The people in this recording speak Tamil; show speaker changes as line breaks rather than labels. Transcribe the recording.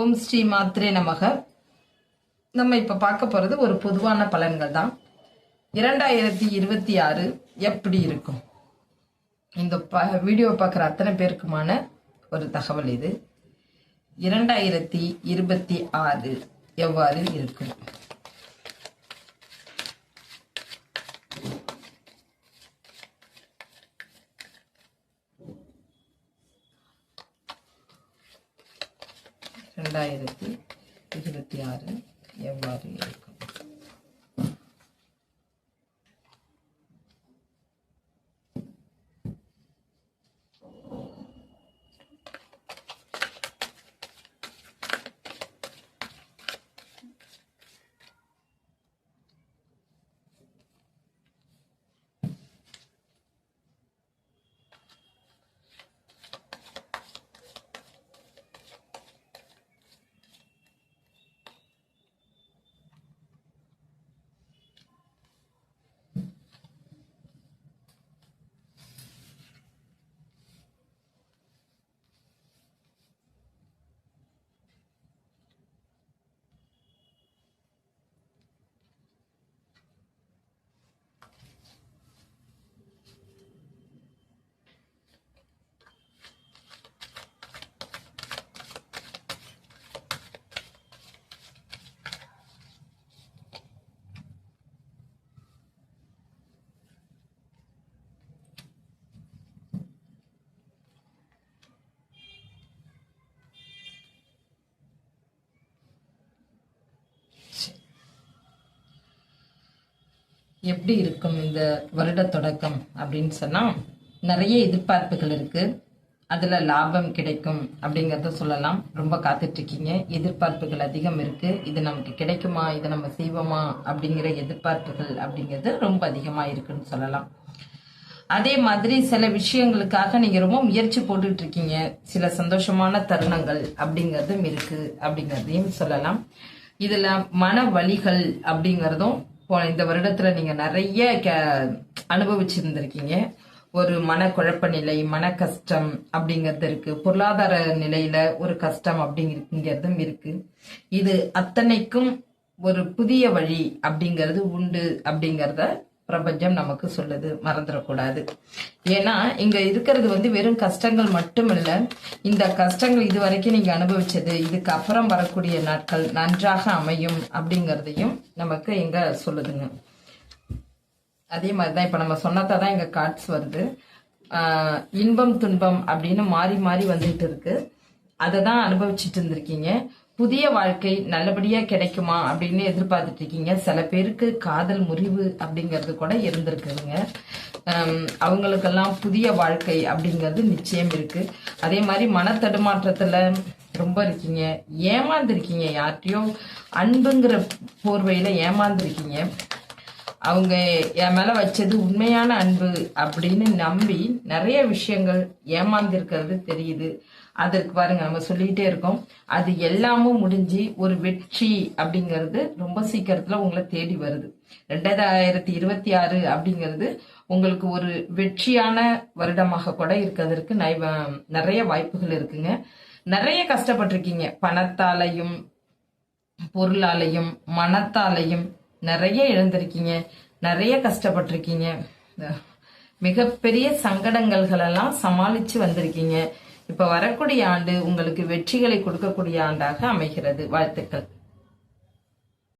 ஓம் ஸ்ரீ மாத்ரே நமக. நம்ம இப்ப பார்க்க போறது ஒரு பொதுவான பலன்கள் தான். இரண்டாயிரத்தி இருபத்தி ஆறு எப்படி இருக்கும்? இந்த ப வீடியோ பார்க்குற அத்தனை பேருக்குமான ஒரு தகவல் இது. இரண்டாயிரத்தி இருபத்தி ஆறு எவ்வாறு இருக்கும்? ரெண்டாயிரத்தி இருபத்தி ஆறு எவ்வாறு இருக்கும்? எப்படி இருக்கும் இந்த வருட தொடக்கம் அப்படின்னு சொன்னா நிறைய எதிர்பார்ப்புகள் இருக்கு. அதுல லாபம் கிடைக்கும் அப்படிங்கறத சொல்லலாம். ரொம்ப காத்துட்டு இருக்கீங்க எதிர்பார்ப்புகள் அதிகம் இருக்கு. இது நமக்கு கிடைக்குமா? இதை நம்ம செய்வோமா? அப்படிங்கிற எதிர்பார்ப்புகள் அப்படிங்கிறது ரொம்ப அதிகமா இருக்குன்னு சொல்லலாம். அதே மாதிரி சில விஷயங்களுக்காக நீங்க ரொம்ப முயற்சி போட்டுட்டு இருக்கீங்க சில சந்தோஷமான தருணங்கள் அப்படிங்கறதும் இருக்கு அப்படிங்கறதையும் சொல்லலாம். இதுல மன வழிகள் அப்படிங்கறதும் போன இந்த வருடத்துல நீங்க நிறைய க- அனுபவிச்சிருந்திருக்கீங்க. ஒரு மன குழப்ப நிலை மன கஷ்டம் அப்படிங்கிறது இருக்கு. பொருளாதார நிலையில ஒரு கஷ்டம் அப்படிங்கிறதும் இருக்கு. இது அத்தனைக்கும் ஒரு புதிய வழி அப்படிங்கிறது உண்டு அப்படிங்கிறத பிரபஞ்சம் நமக்கு சொல்லுது. மறந்துடக்கூடாது. ஏன்னா இங்க இருக்கிறது வந்து வெறும் கஷ்டங்கள் மட்டும் இல்ல இந்த கஷ்டங்கள் இது வரைக்கும் நீங்க அனுபவிச்சது இதுக்கு அப்புறம் வரக்கூடிய நாட்கள் நன்றாக அமையும் அப்படிங்கிறதையும் நமக்கு இங்கே சொல்லுதுங்க. அதே மாதிரி தான் இப்போ நம்ம சொன்னதான் தான் இங்கே கார்ட்ஸ் வருது. இன்பம் துன்பம் அப்படின்னு மாறி மாறி வந்துட்டு இருக்கு. அதை தான் அனுபவிச்சுட்டு இருந்திருக்கீங்க. புதிய வாழ்க்கை நல்லபடியாக கிடைக்குமா அப்படின்னு எதிர்பார்த்துட்டு இருக்கீங்க. சில பேருக்கு காதல் முறிவு அப்படிங்கிறது கூட இருந்திருக்குதுங்க. அவங்களுக்கெல்லாம் புதிய வாழ்க்கை அப்படிங்கிறது நிச்சயம் இருக்கு. அதே மாதிரி மன ரொம்ப இருக்கீங்க. ஏமாந்துருக்கீங்க யார்கிட்டயோ அன்புங்கிற போர்வையில ஏமாந்துருக்கீங்க. அவங்க என் மேல வச்சது உண்மையான அன்பு அப்படின்னு நம்பி நிறைய விஷயங்கள் ஏமாந்திருக்கிறது தெரியுது. அதற்கு பாருங்க நம்ம சொல்லிகிட்டே இருக்கோம். அது எல்லாமும் முடிஞ்சு ஒரு வெற்றி அப்படிங்கிறது ரொம்ப சீக்கிரத்துல உங்களை தேடி வருது. ரெண்டாயிரத்தி இருபத்தி ஆறு அப்படிங்கிறது உங்களுக்கு ஒரு வெற்றியான வருடமாக கூட இருக்கிறதுக்கு நிறைய வாய்ப்புகள் இருக்குங்க. நிறைய கஷ்டப்பட்டிருக்கீங்க. பணத்தாலையும் பொருளாலையும் மனத்தாலையும் நிறைய இழந்திருக்கீங்க. நிறைய கஷ்டப்பட்டிருக்கீங்க. மிகப்பெரிய சங்கடங்கள்கள் எல்லாம் சமாளிச்சு வந்திருக்கீங்க. இப்ப வரக்கூடிய ஆண்டு உங்களுக்கு வெற்றிகளை கொடுக்கக்கூடிய ஆண்டாக அமைகிறது. வாழ்த்துக்கள்.